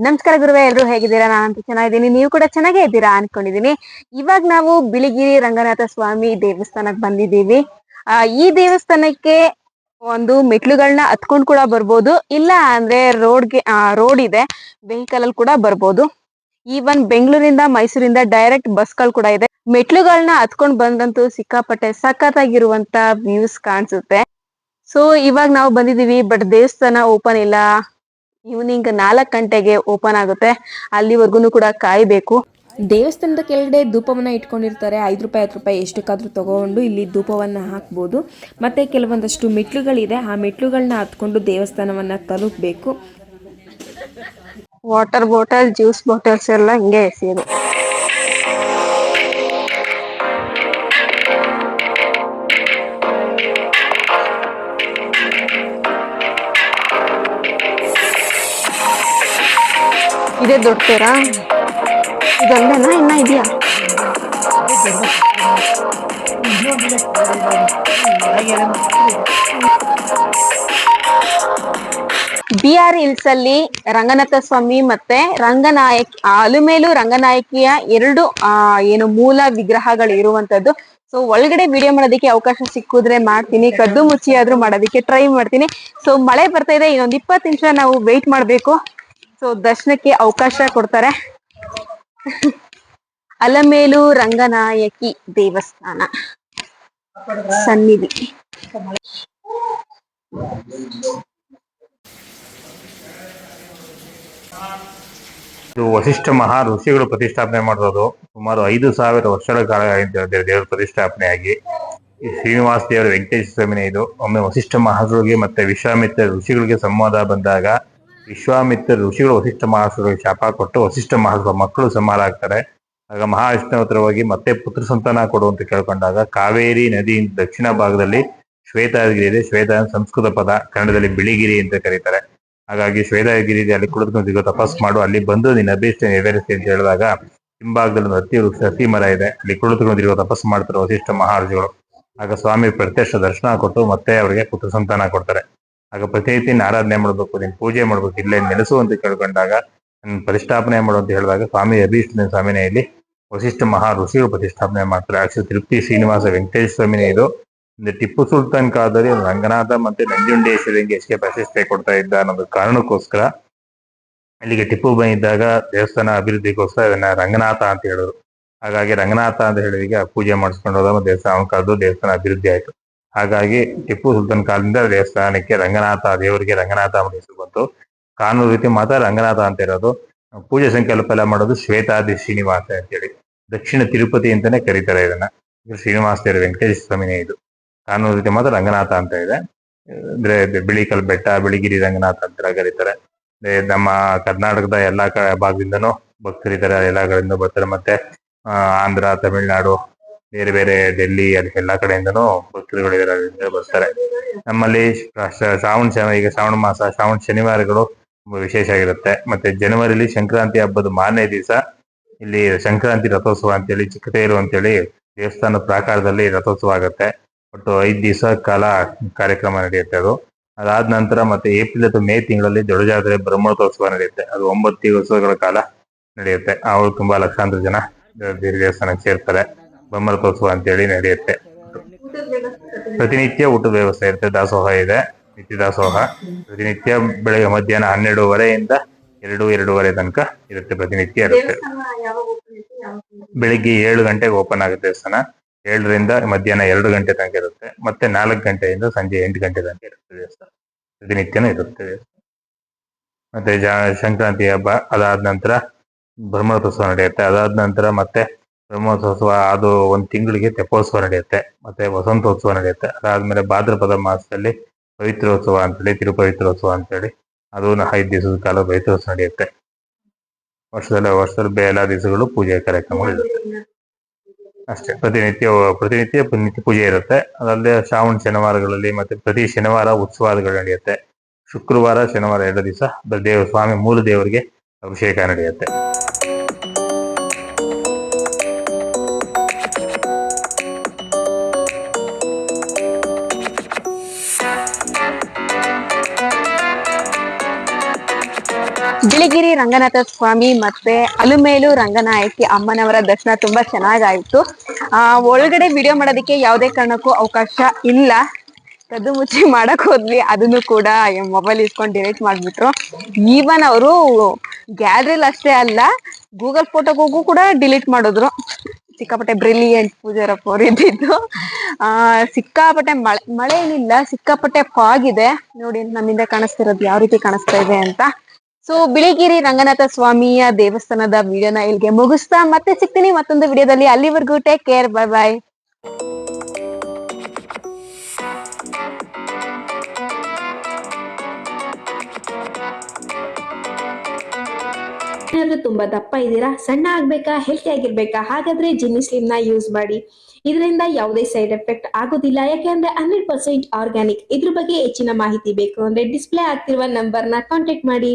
ನಮಸ್ಕಾರ ಗುರುವೆ ಎಲ್ಲರೂ ಹೇಗಿದ್ದೀರಾ? ನಾನಂತೂ ಚೆನ್ನಾಗಿದ್ದೀನಿ. ನೀವು ಕೂಡ ಚೆನ್ನಾಗೇ ಇದ್ದೀರಾ ಅನ್ಕೊಂಡಿದೀನಿ ಇವಾಗ ನಾವು ಬಿಳಿಗಿರಿ ರಂಗನಾಥ ಸ್ವಾಮಿ ದೇವಸ್ಥಾನಕ್ ಬಂದಿದ್ದೀವಿ. ಆ, ಈ ದೇವಸ್ಥಾನಕ್ಕೆ ಒಂದು ಮೆಟ್ಲುಗಳನ್ನ ಹತ್ಕೊಂಡ್ ಕೂಡ ಬರ್ಬೋದು. ಇಲ್ಲ ಅಂದ್ರೆ ರೋಡ್ಗೆ ರೋಡ್ ಇದೆ ವೆಹಿಕಲ್ ಅಲ್ಲಿ ಕೂಡ ಬರ್ಬೋದು. ಈವನ್ ಬೆಂಗಳೂರಿಂದ ಮೈಸೂರಿಂದ ಡೈರೆಕ್ಟ್ ಬಸ್ಗಳು ಕೂಡ ಇದೆ. ಮೆಟ್ಲುಗಳನ್ನ ಹತ್ಕೊಂಡ್ ಬಂದಂತೂ ಸಿಕ್ಕಾಪಟ್ಟೆ ಸಖತ್ತಾಗಿರುವಂತ ವ್ಯೂಸ್ ಕಾಣಿಸುತ್ತೆ. ಸೊ ಇವಾಗ ನಾವು ಬಂದಿದೀವಿ ಬಟ್ ದೇವಸ್ಥಾನ ಓಪನ್ ಇಲ್ಲ. ಈವ್ನಿಂಗ್ ನಾಲ್ಕು ಗಂಟೆಗೆ ಓಪನ್ ಆಗುತ್ತೆ. ಅಲ್ಲಿವರೆಗೂ ಕೂಡ ಕಾಯಬೇಕು. ದೇವಸ್ಥಾನದ ಕೆಳಗಡೆ ಧೂಪವನ್ನ ಇಟ್ಕೊಂಡಿರ್ತಾರೆ. ಐದು ರೂಪಾಯಿ ಹತ್ತು ರೂಪಾಯಿ ಎಷ್ಟಕ್ಕಾದ್ರೂ ತಗೊಂಡು ಇಲ್ಲಿ ಧೂಪವನ್ನ ಹಾಕ್ಬೋದು. ಮತ್ತೆ ಕೆಲವೊಂದಷ್ಟು ಮೆಟ್ಲುಗಳಿದೆ ಆ ಮೆಟ್ಲುಗಳನ್ನ ಹತ್ಕೊಂಡು ದೇವಸ್ಥಾನವನ್ನ ತಲುಪಬೇಕು. ವಾಟರ್ ಬಾಟಲ್ ಜ್ಯೂಸ್ ಬಾಟಲ್ಸ್ ಎಲ್ಲ ಹಿಂಗೆ ಎಸೆಯೋದು. ಇದೇ ದೊಡ್ಡ ತೇರ ಇದಲ್ಲೇನಾ? ಇನ್ನ ಇದೆಯಾ? ಬಿ ಆರ್ ಹಿಲ್ಸ್ ಅಲ್ಲಿ ರಂಗನಾಥ ಸ್ವಾಮಿ ಮತ್ತೆ ರಂಗನಾಯಕ್ ಅಲುಮೇಲು ರಂಗನಾಯಕಿಯ ಎರಡು ಏನು ಮೂಲ ವಿಗ್ರಹಗಳು ಇರುವಂತದ್ದು. ಸೊ ಒಳಗಡೆ ವಿಡಿಯೋ ಮಾಡೋದಕ್ಕೆ ಅವಕಾಶ ಸಿಕ್ಕಿದ್ರೆ ಮಾಡ್ತೀನಿ. ಕದ್ದು ಮುಚ್ಚಿ ಆದ್ರೂ ಮಾಡೋದಕ್ಕೆ ಟ್ರೈ ಮಾಡ್ತೀನಿ. ಸೊ ಮಳೆ ಬರ್ತಾ ಇದೆ. ಇನ್ನೊಂದ್ ಇಪ್ಪತ್ತು ನಿಮಿಷ ನಾವು ವೆಯ್ಟ್ ಮಾಡ್ಬೇಕು. ಸೊ ದರ್ಶನಕ್ಕೆ ಅವಕಾಶ ಕೊಡ್ತಾರೆ. ಅಲಮೇಲು ರಂಗನಾಯಕಿ ದೇವಸ್ಥಾನ. ಸನ್ನಿಧಿ. ಇದು ವಸಿಷ್ಠ ಮಹಾ ಋಷಿಗಳು ಪ್ರತಿಷ್ಠಾಪನೆ ಮಾಡಿರೋದು ಸುಮಾರು ಐದು ಸಾವಿರ ವರ್ಷಗಳ ಕಾಲ ದೇವರ ಪ್ರತಿಷ್ಠಾಪನೆಯಾಗಿ. ಶ್ರೀನಿವಾಸ ದೇವರ ವೆಂಕಟೇಶ್ವರ ಸ್ವಾಮಿನೇ ಇದು. ಒಮ್ಮೆ ವಶಿಷ್ಠ ಮಹಾಸುರಿಗೆ ಮತ್ತೆ ವಿಶ್ವಾಮಿತ್ರ ಋಷಿಗಳಿಗೆ ಸಂವಾದ ಬಂದಾಗ ವಿಶ್ವಾಮಿತ್ರ ಋಷಿಗಳು ವಸಿಷ್ಠ ಮಹಾಸುರಿಗೆ ಶಾಪ ಕೊಟ್ಟು ವಸಿಷ್ಠ ಮಹಾಸುರ ಮಕ್ಕಳು ಸಂಹಾರ ಆಗ್ತಾರೆ ಆಗ ಮಹಾವಿಷ್ಣು ಹತ್ರ ಹೋಗಿ ಮತ್ತೆ ಪುತ್ರ ಸಂತಾನ ಕೊಡು ಅಂತ ಕೇಳ್ಕೊಂಡಾಗ ಕಾವೇರಿ ನದಿ ದಕ್ಷಿಣ ಭಾಗದಲ್ಲಿ ಶ್ವೇತಗಿರಿ ಇದೆ. ಶ್ವೇತ ಸಂಸ್ಕೃತ ಪದ, ಕನ್ನಡದಲ್ಲಿ ಬಿಳಿಗಿರಿ ಅಂತ ಕರೀತಾರೆ. ಹಾಗಾಗಿ ಶ್ವೇತಗಿರಿ ಅಲ್ಲಿ ಕುಳಿತುಕೊಂಡು ತಪಸ್ ಮಾಡು. ಅಲ್ಲಿ ಬಂದು ನಿನ್ನ ಅಭೀಷ್ಟ ನೆರವೇರಿಸಿ ಅಂತ ಹೇಳಿದಾಗ ಹಿಂಭಾಗದಲ್ಲಿ ಹತ್ತಿ ವೃಕ್ಷ ಹಸಿ ಮರ ಇದೆ. ಅಲ್ಲಿ ಕುಳಿತುಕೊಂಡಿರುವ ತಪಸ್ ಮಾಡ್ತಾರೆ ವಸಿಷ್ಠ ಮಹಾರ್ಜಿಗಳು. ಆಗ ಸ್ವಾಮಿ ಪ್ರತ್ಯಕ್ಷ ದರ್ಶನ ಕೊಟ್ಟು ಮತ್ತೆ ಅವರಿಗೆ ಪುತ್ರ ಸಂತಾನ ಕೊಡ್ತಾರೆ. ಆಗ ಪ್ರತಿನಿತ್ಯ ಆರಾಧನೆ ಮಾಡ್ಬೇಕು, ನಿನ್ ಪೂಜೆ ಮಾಡ್ಬೇಕು, ಇಲ್ಲೇ ನೆಲೆಸು ಅಂತ ಕೇಳ್ಕೊಂಡಾಗ ಪ್ರತಿಷ್ಠಾಪನೆ ಮಾಡು ಅಂತ ಹೇಳಿದಾಗ ಸ್ವಾಮಿ ಅಭೀಷ್ಟ ಸ್ವಾಮಿನೇ ಇಲ್ಲಿ, ವಸಿಷ್ಠ ಮಹಾ ಋಷಿಗಳು ಪ್ರತಿಷ್ಠಾಪನೆ ಮಾಡ್ತಾರೆ. ಆಕ್ಚುಲಿ ತೃಪ್ತಿ ಶ್ರೀನಿವಾಸ ವೆಂಕಟೇಶ್ ಸ್ವಾಮಿನೇ ಇದು. ಟಿಪ್ಪು ಸುಲ್ತಾನ್ ಕಾಲದಲ್ಲಿ ರಂಗನಾಥ ಮತ್ತೆ ನಂಜುಂಡೇಶ್ವರಿಗೆ ಎಷ್ಟೇ ಪ್ರಶಸ್ತಿ ಕೊಡ್ತಾ ಇದ್ದ ಅನ್ನೋದು ಕಾರಣಕ್ಕೋಸ್ಕರ ಇಲ್ಲಿಗೆ ಟಿಪ್ಪು ಬಂದಿದ್ದಾಗ ದೇವಸ್ಥಾನ ಅಭಿವೃದ್ಧಿಗೋಸ್ಕರ ಇದನ್ನ ರಂಗನಾಥ ಅಂತ ಹೇಳಿದ್ರು. ಹಾಗಾಗಿ ರಂಗನಾಥ ಅಂತ ಹೇಳಿದ ಪೂಜೆ ಮಾಡಿಸ್ಕೊಂಡು ಹೋದ ದೇವಸ್ಥಾನ ಕರೆದು ದೇವಸ್ಥಾನ ಅಭಿವೃದ್ಧಿ ಆಯ್ತು. ಹಾಗಾಗಿ ಟಿಪ್ಪು ಸುಲ್ತಾನ್ ಕಾಲದಿಂದ ದೇವಸ್ಥಾನಕ್ಕೆ ರಂಗನಾಥ, ದೇವರಿಗೆ ರಂಗನಾಥ ಅಂತ ಹೆಸರು ಬಂತು. ಕಾನೂನು ರೀತಿ ಮಾತ್ರ ರಂಗನಾಥ ಅಂತ ಇರೋದು. ಪೂಜೆ ಸಂಕಲ್ಪ ಎಲ್ಲ ಮಾಡೋದು ಶ್ವೇತಾದಿ ಶ್ರೀನಿವಾಸ ಅಂತೇಳಿ. ದಕ್ಷಿಣ ತಿರುಪತಿ ಅಂತಾನೆ ಕರೀತಾರೆ ಇದನ್ನ. ಇದು ಶ್ರೀನಿವಾಸ ದೇವರ ವೆಂಕಟೇಶ್ವರ ಸ್ವಾಮಿನೇ ಇದು. ಕಾನೂನು ರೀತಿ ಮಾತ್ರ ರಂಗನಾಥ ಅಂತ ಇದೆ. ಅಂದ್ರೆ ಬಿಳಿಕಲ್ ಬೆಟ್ಟ, ಬಿಳಿಗಿರಿ ರಂಗನಾಥ ಅಂತ ಕರೀತಾರೆ. ನಮ್ಮ ಕರ್ನಾಟಕದ ಎಲ್ಲಾ ಭಾಗದಿಂದನು ಭಕ್ತರಿದ್ದಾರೆ. ಎಲ್ಲಾ ಕಡೆಯಿಂದ ಬರ್ತಾರೆ ಮತ್ತೆ ಆಂಧ್ರ, ತಮಿಳ್ನಾಡು ಬೇರೆ ಬೇರೆ ಡೆಲ್ಲಿ ಅಲ್ಲಿ ಎಲ್ಲಾ ಕಡೆಯಿಂದನೂ ಭಕ್ತರುಗಳು ಇದರಲ್ಲಿ ಬರ್ತಾರೆ. ನಮ್ಮಲ್ಲಿ ಶ್ರ- ಶ್ರಾವಣ ಶನ, ಈಗ ಶ್ರಾವಣ ಮಾಸ, ಶ್ರಾವಣ ಶನಿವಾರಗಳು ತುಂಬಾ ವಿಶೇಷ ಆಗಿರುತ್ತೆ. ಮತ್ತೆ ಜನವರಿಲಿ ಸಂಕ್ರಾಂತಿ ಹಬ್ಬದ ಮಾರನೇ ದಿವಸ, ಇಲ್ಲಿ ಸಂಕ್ರಾಂತಿ ರಥೋತ್ಸವ ಅಂತೇಳಿ ಚಿಕ್ಕತೇರು ಅಂತೇಳಿ ದೇವಸ್ಥಾನ ಪ್ರಾಕಾರದಲ್ಲಿ ರಥೋತ್ಸವ ಆಗುತ್ತೆ. ಒಟ್ಟು ಐದ್ ದಿವಸ ಕಾಲ ಕಾರ್ಯಕ್ರಮ ನಡೆಯುತ್ತೆ ಅದು. ಅದಾದ ನಂತರ ಮತ್ತೆ ಏಪ್ರಿಲ್ ಅಥವಾ ಮೇ ತಿಂಗಳಲ್ಲಿ ದೊಡ್ಡ ಜಾತ್ರೆ ಬ್ರಹ್ಮೋತ್ಸವ ನಡೆಯುತ್ತೆ. ಅದು ಒಂಬತ್ತು ದಿವಸಗಳ ಕಾಲ ನಡೆಯುತ್ತೆ. ಅವರು ತುಂಬಾ ಲಕ್ಷಾಂತರ ಜನ ದೇವಸ್ಥಾನಕ್ಕೆ ಸೇರ್ತಾರೆ. ಬ್ರಹ್ಮರಥೋತ್ಸವ ಅಂತೇಳಿ ನಡೆಯುತ್ತೆ. ಪ್ರತಿನಿತ್ಯ ಊಟದ ವ್ಯವಸ್ಥೆ ಇರುತ್ತೆ. ದಾಸೋಹ ಇದೆ, ನಿತ್ಯ ದಾಸೋಹ. ಪ್ರತಿನಿತ್ಯ ಬೆಳಗ್ಗೆ ಮಧ್ಯಾಹ್ನ ಹನ್ನೆರಡುವರೆಯಿಂದ ಎರಡು, ಎರಡೂವರೆ ತನಕ ಇರುತ್ತೆ. ಪ್ರತಿನಿತ್ಯ ಇರುತ್ತೆ. ಬೆಳಿಗ್ಗೆ ಏಳು ಗಂಟೆಗೆ ಓಪನ್ ಆಗುತ್ತೆ ದೇವಸ್ಥಾನ. ಏಳರಿಂದ ಮಧ್ಯಾಹ್ನ ಎರಡು ಗಂಟೆ ತನಕ ಇರುತ್ತೆ. ಮತ್ತೆ ನಾಲ್ಕು ಗಂಟೆಯಿಂದ ಸಂಜೆ ಎಂಟು ಗಂಟೆ ತನಕ ಇರುತ್ತೆ ದೇವಸ್ಥಾನ. ಪ್ರತಿನಿತ್ಯನೂ ಇರುತ್ತೆ ಮತ್ತೆ ಸಂಕ್ರಾಂತಿ ಹಬ್ಬ ಅದಾದ ನಂತರ ಬ್ರಹ್ಮೋತ್ಸವ ನಡೆಯುತ್ತೆ. ಅದಾದ ನಂತರ ಮತ್ತೆ ಬ್ರಹ್ಮೋತ್ಸವ ಅದು ಒಂದ್ ತಿಂಗಳಿಗೆ ತೆಪ್ಪೋತ್ಸವ ನಡೆಯುತ್ತೆ. ಮತ್ತೆ ವಸಂತೋತ್ಸವ ನಡೆಯುತ್ತೆ. ಅದಾದ್ಮೇಲೆ ಭಾದ್ರಪದ ಮಾಸದಲ್ಲಿ ಪವಿತ್ರೋತ್ಸವ ಅಂತೇಳಿ, ತಿರುಪವಿತ್ರೋತ್ಸವ ಅಂತೇಳಿ, ಅದು ಐದು ದಿವಸದ ಕಾಲ ಪವಿತ್ರೋತ್ಸವ ನಡೆಯುತ್ತೆ. ವರ್ಷದಲ್ಲಿ ವರ್ಷದಲ್ಲಿ ಬೇ- ಎಲ್ಲ ದಿವಸಗಳು ಪೂಜೆ ಕಾರ್ಯಕ್ರಮಗಳು ಇರುತ್ತೆ. ಅಷ್ಟೇ. ಪ್ರತಿನಿತ್ಯ ಪ್ರತಿನಿತ್ಯ ನಿತ್ಯ ಪೂಜೆ ಇರುತ್ತೆ. ಅದಲ್ಲದೆ ಶ್ರಾವಣ ಶನಿವಾರಗಳಲ್ಲಿ ಮತ್ತೆ ಪ್ರತಿ ಶನಿವಾರ ಉತ್ಸವಗಳು ನಡೆಯುತ್ತೆ. ಶುಕ್ರವಾರ, ಶನಿವಾರ ಎರಡು ದಿವಸ ದೇವ ಸ್ವಾಮಿ ಮೂಲ ದೇವರಿಗೆ ಅಭಿಷೇಕ ನಡೆಯುತ್ತೆ. ಬಿಳಿಗಿರಿ ರಂಗನಾಥ ಸ್ವಾಮಿ ಮತ್ತೆ ಅಲುಮೇಲು ರಂಗನಾಯಕಿ ಅಮ್ಮನವರ ದರ್ಶನ ತುಂಬಾ ಚೆನ್ನಾಗಾಯ್ತು. ಆ, ಒಳಗಡೆ ವಿಡಿಯೋ ಮಾಡೋದಕ್ಕೆ ಯಾವುದೇ ಕಾರಣಕ್ಕೂ ಅವಕಾಶ ಇಲ್ಲ. ಕದ್ದು ಮುಚ್ಚಿ ಮಾಡಕ್ ಹೋದ್ವಿ, ಅದನ್ನು ಕೂಡ ಮೊಬೈಲ್ ಇಸ್ಕೊಂಡು ಡಿಲೀಟ್ ಮಾಡ್ಬಿಟ್ರು. ಈವನ್ ಅವರು ಗ್ಯಾಲರಿಲಿ ಅಷ್ಟೇ ಅಲ್ಲ ಗೂಗಲ್ ಫೋಟೋಗೂ ಕೂಡ ಡಿಲೀಟ್ ಮಾಡಿದ್ರು. ಸಿಕ್ಕಾಪಟ್ಟೆ ಬ್ರಿಲಿಯಂಟ್ ಪೂಜಾರಪ್ಪ ಅವ್ರು ಇದ್ದಿದ್ದು. ಆ, ಸಿಕ್ಕಾಪಟ್ಟೆ ಮಳೆ ಮಳೆ ಏನಿಲ್ಲ, ಸಿಕ್ಕಾಪಟ್ಟೆ ಫಾಗ್ ಇದೆ. ನೋಡಿ, ನಮ್ಮಿಂದ ಕಾಣಿಸ್ತಿರೋದು ಯಾವ ರೀತಿ ಕಾಣಿಸ್ತಾ ಇದೆ ಅಂತ. ಸೊ ಬಿಳಿಗಿರಿ ರಂಗನಾಥ ಸ್ವಾಮಿಯ ದೇವಸ್ಥಾನದ ವಿಡಿಯೋನ ಇಲ್ಲಿಗೆ ಮುಗಿಸ್ತಾ ಮತ್ತೆ ಸಿಗ್ತೀನಿ ಮತ್ತೊಂದು ವಿಡಿಯೋದಲ್ಲಿ. ಅಲ್ಲಿವರೆಗೂ ಟೇಕ್ ಕೇರ್ ಬೈ ಬಾಯ್ ಏನಾದ್ರೂ ತುಂಬಾ ದಪ್ಪ ಇದ್ದೀರಾ? ಸಣ್ಣ ಆಗ್ಬೇಕಾ? ಹೆಲ್ತಿ ಆಗಿರ್ಬೇಕಾ? ಹಾಗಾದ್ರೆ ಜಿನ್ನಿ ಸ್ಲಿಮ್ನ ಯೂಸ್ ಮಾಡಿ. ಇದರಿಂದ ಯಾವುದೇ ಸೈಡ್ ಎಫೆಕ್ಟ್ ಆಗೋದಿಲ್ಲ. ಯಾಕೆಂದ್ರೆ ಹಂಡ್ರೆಡ್ ಪರ್ಸೆಂಟ್ ಆರ್ಗ್ಯಾನಿಕ್ ಇದ್ರ ಬಗ್ಗೆ ಹೆಚ್ಚಿನ ಮಾಹಿತಿ ಬೇಕು ಅಂದ್ರೆ ಡಿಸ್ಪ್ಲೇ ಆಗ್ತಿರುವ ನಂಬರ್ನ ಕಾಂಟ್ಯಾಕ್ಟ್ ಮಾಡಿ.